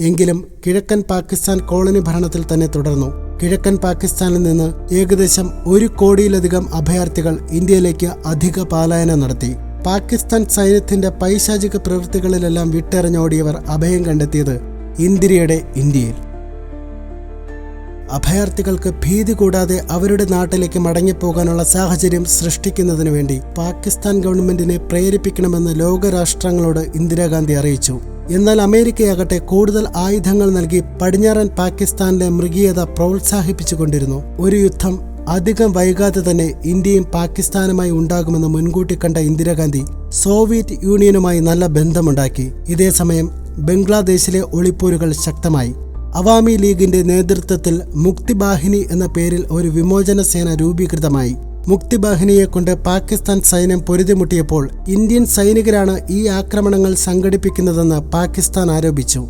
എങ്കിലും കിഴക്കൻ പാകിസ്ഥാൻ കോളനി ഭരണത്തിൽ തന്നെ തുടർന്നു. കിഴക്കൻ പാകിസ്ഥാനിൽ നിന്ന് ഏകദേശം ഒരു കോടിയിലധികം അഭയാർത്ഥികൾ ഇന്ത്യയിലേക്ക് അധിക പാലായനം നടത്തി. പാകിസ്ഥാൻ സൈന്യത്തിന്റെ പൈശാചിക പ്രവൃത്തികളിലെല്ലാം വിട്ടെറിഞ്ഞോടിയവർ അഭയം കണ്ടെത്തിയത് ഇന്ദിരയുടെ ഇന്ത്യയിൽ. അഭയാർത്ഥികൾക്ക് ഭീതി കൂടാതെ അവരുടെ നാട്ടിലേക്ക് മടങ്ങിപ്പോകാനുള്ള സാഹചര്യം സൃഷ്ടിക്കുന്നതിനു വേണ്ടി പാകിസ്ഥാൻ ഗവൺമെന്റിനെ പ്രേരിപ്പിക്കണമെന്ന് ലോകരാഷ്ട്രങ്ങളോട് ഇന്ദിരാഗാന്ധി അറിയിച്ചു. എന്നാൽ അമേരിക്കയാകട്ടെ കൂടുതൽ ആയുധങ്ങൾ നൽകി പടിഞ്ഞാറൻ പാകിസ്ഥാനിലെ മൃഗീയത പ്രോത്സാഹിപ്പിച്ചുകൊണ്ടിരുന്നു. ഒരു യുദ്ധം അധികം വൈകാതെ തന്നെ ഇന്ത്യയും പാകിസ്ഥാനുമായി ഉണ്ടാകുമെന്ന് മുൻകൂട്ടി കണ്ട ഇന്ദിരാഗാന്ധി സോവിയറ്റ് യൂണിയനുമായി നല്ല ബന്ധമുണ്ടാക്കി. ഇതേസമയം ബംഗ്ലാദേശിലെ ഒളിപ്പോരുകൾ ശക്തമായി. അവാമി ലീഗിന്റെ നേതൃത്വത്തിൽ മുക്തിബാഹിനി എന്ന പേരിൽ ഒരു വിമോചന സേന രൂപീകൃതമായി. മുക്തിബാഹിനിയെ കൊണ്ട് പാകിസ്ഥാൻ സൈന്യം പൊരുതിമുട്ടിയപ്പോൾ ഇന്ത്യൻ സൈനികരാണ് ഈ ആക്രമണങ്ങൾ സംഘടിപ്പിക്കുന്നതെന്ന് പാകിസ്ഥാൻ ആരോപിച്ചു.